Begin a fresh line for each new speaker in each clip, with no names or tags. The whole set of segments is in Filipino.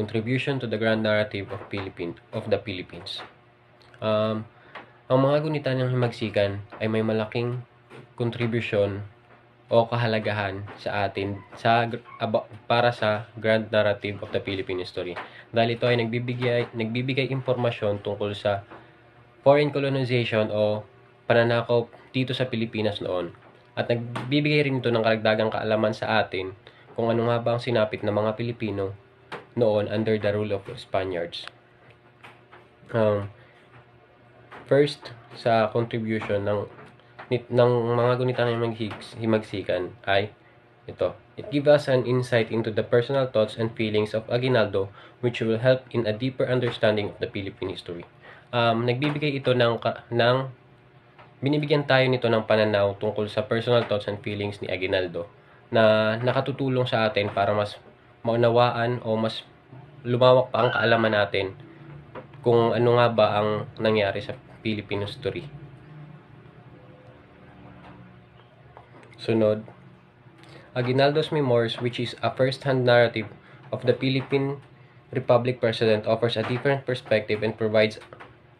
contribution to the grand narrative of Philippine of the Philippines. Um, ang mga gunita ng himagsikan ay may malaking kontribusyon o kahalagahan sa atin sa para sa grand narrative of the Philippine history. Dahil ito ay nagbibigay nagbibigay impormasyon tungkol sa foreign colonization o pananakaw dito sa Pilipinas noon. At nagbibigay rin ito ng karagdagang kaalaman sa atin kung ano nga ba ang sinapit ng mga Pilipino noon under the rule of Spaniards. Um, first, sa contribution ng ng mga gunita ng himaghigs- himagsikan ay ito. It gives us an insight into the personal thoughts and feelings of Aguinaldo which will help in a deeper understanding of the Philippine history. Um, nagbibigay ito ng, ng binibigyan tayo nito ng pananaw tungkol sa personal thoughts and feelings ni Aguinaldo na nakatutulong sa atin para mas maunawaan o mas lumawak pa ang kaalaman natin kung ano nga ba ang nangyari sa Philippine history. Sunod, Aguinaldo's Memoirs, which is a first-hand narrative of the Philippine Republic President, offers a different perspective and provides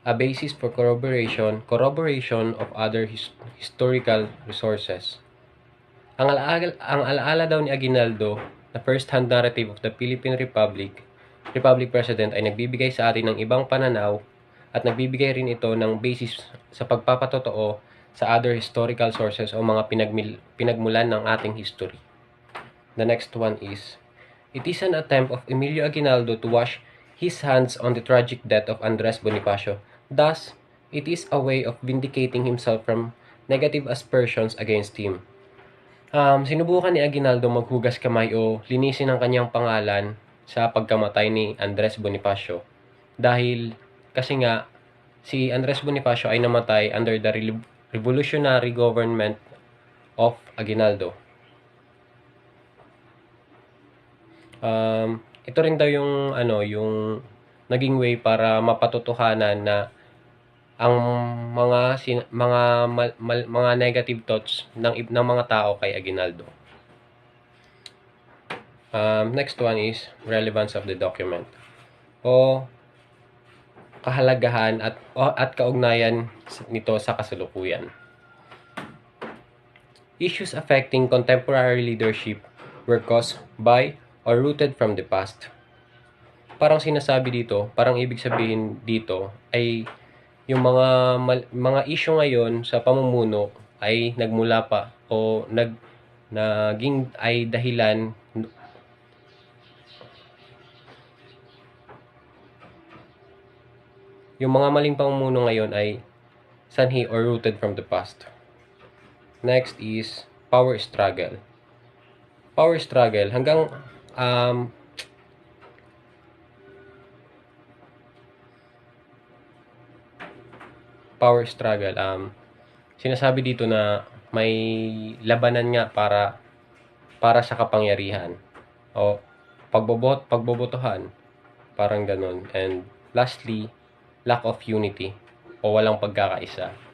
a basis for corroboration, corroboration of other his- historical resources. Ang alaala, ang alaala daw ni Aguinaldo na first-hand narrative of the Philippine Republic, Republic President ay nagbibigay sa atin ng ibang pananaw at nagbibigay rin ito ng basis sa pagpapatotoo sa other historical sources o mga pinagmil, pinagmulan ng ating history. The next one is, It is an attempt of Emilio Aguinaldo to wash his hands on the tragic death of Andres Bonifacio. Thus, it is a way of vindicating himself from negative aspersions against him. Um, sinubukan ni Aguinaldo maghugas kamay o linisin ang kanyang pangalan sa pagkamatay ni Andres Bonifacio. Dahil kasi nga si Andres Bonifacio ay namatay under the re- revolutionary government of Aguinaldo. Um, ito rin daw yung ano, yung naging way para mapatotohanan na ang mga sin- mga mal- mal- mga negative thoughts ng ng mga tao kay Aguinaldo. Um, next one is relevance of the document. O kahalagahan at o, at kaugnayan nito sa kasalukuyan. Issues affecting contemporary leadership were caused by or rooted from the past. Parang sinasabi dito, parang ibig sabihin dito ay yung mga mal- mga issue ngayon sa pamumuno ay nagmula pa o nag naging ay dahilan yung mga maling pamumuno ngayon ay sanhi or rooted from the past. Next is power struggle. Power struggle hanggang um, power struggle um sinasabi dito na may labanan nga para para sa kapangyarihan o pagbobot pagbobotohan. Parang ganun. And lastly lack of unity o walang pagkakaisa